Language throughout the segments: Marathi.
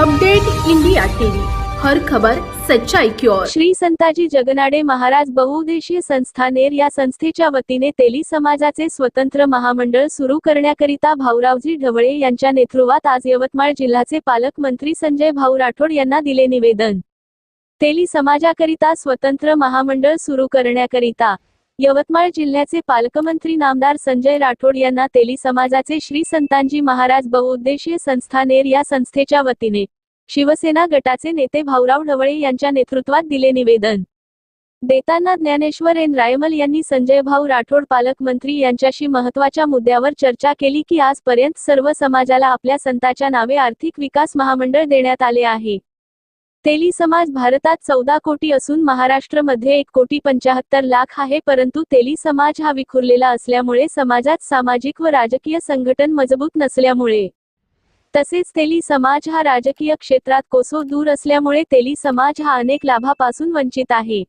Update India TV. हर खबर सच्चाई की ओर. श्री संताजी जगनाडे महाराज बहुउद्देशीय संस्था नेर या संस्थेच्या वतीने तेली समाजाचे स्वतंत्र महामंडळ सुरू करण्याकरिता भाऊरावजी ढवळे यांच्या नेतृत्वात आज यवतमाळ जिल्ह्याचे पालकमंत्री संजय भाऊ राठोड यांना दिले निवेदन. तेली समाजाकरिता स्वतंत्र महामंडळ सुरू करण्याकरिता यवतमाळ जिल्ह्याचे पालकमंत्री नामदार संजय राठोड यांना तेली समाजाचे श्री संतांजी महाराज बहुउद्देशीय संस्था नेर या संस्थेच्या वतीने शिवसेना गटाचे नेते भाऊराव ढवळे यांच्या नेतृत्वात दिले निवेदन. देताना ज्ञानेश्वर एन रायमल यांनी संजय भाऊ राठोड पालकमंत्री यांच्याशी महत्त्वाच्या मुद्द्यावर चर्चा केली की आजपर्यंत सर्व समाजाला आपल्या संताच्या नावे आर्थिक विकास महामंडळ देण्यात आले आहे. तेली समाज भारतात चौदा कोटी असून महाराष्ट्रमध्ये एक कोटी पंचाहत्तर लाख आहे परंतु तेली समाज हा विखुरलेला असल्यामुळे समाजात सामाजिक व राजकीय संघटन मजबूत नसल्यामुळे. तसेच तेली समाज हा राजकीय क्षेत्रात कोसो दूर असल्यामुळे तेली समाज हा अनेक लाभापासून वंचित आहे.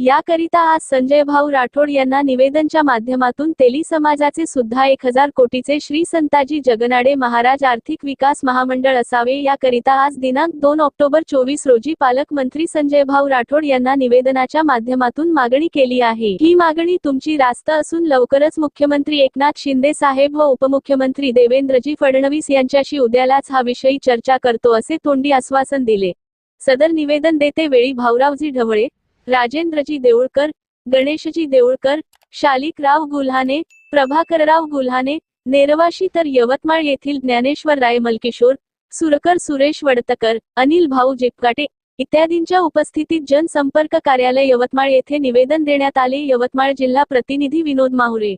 याकरिता आज संजय भाऊ राठोड यांना निवेदनच्या माध्यमातून तेली समाजाचे सुद्धा एक हजार कोटीचे श्री संताजी जगनाडे महाराज आर्थिक विकास महामंडळ असावे. याकरिता आज दिनांक दोन ऑक्टोबर चोवीस रोजी पालकमंत्री संजय भाऊ राठोड यांना निवेदनाच्या माध्यमातून मागणी केली आहे. ही मागणी तुमची रास्त असून लवकरच मुख्यमंत्री एकनाथ शिंदे साहेब व उपमुख्यमंत्री देवेंद्रजी फडणवीस यांच्याशी उद्यालाच हा विषयी चर्चा करतो असे तोंडी आश्वासन दिले. सदर निवेदन देते वेळी भाऊरावजी ढवळे राजेंद्रजी देऊळकर गणेशजी देऊळकर शालिकराव गुल्हाने प्रभाकरराव गुल्हाने नेरवाशी तर यवतमाळ येथील ज्ञानेश्वर राय मलकिशोर सुरकर सुरेश वडतकर अनिल भाऊ जिपकाटे इत्यादींच्या उपस्थितीत जनसंपर्क कार्यालय यवतमाळ येथे निवेदन देण्यात आले. यवतमाळ जिल्हा प्रतिनिधी विनोद माहुरे.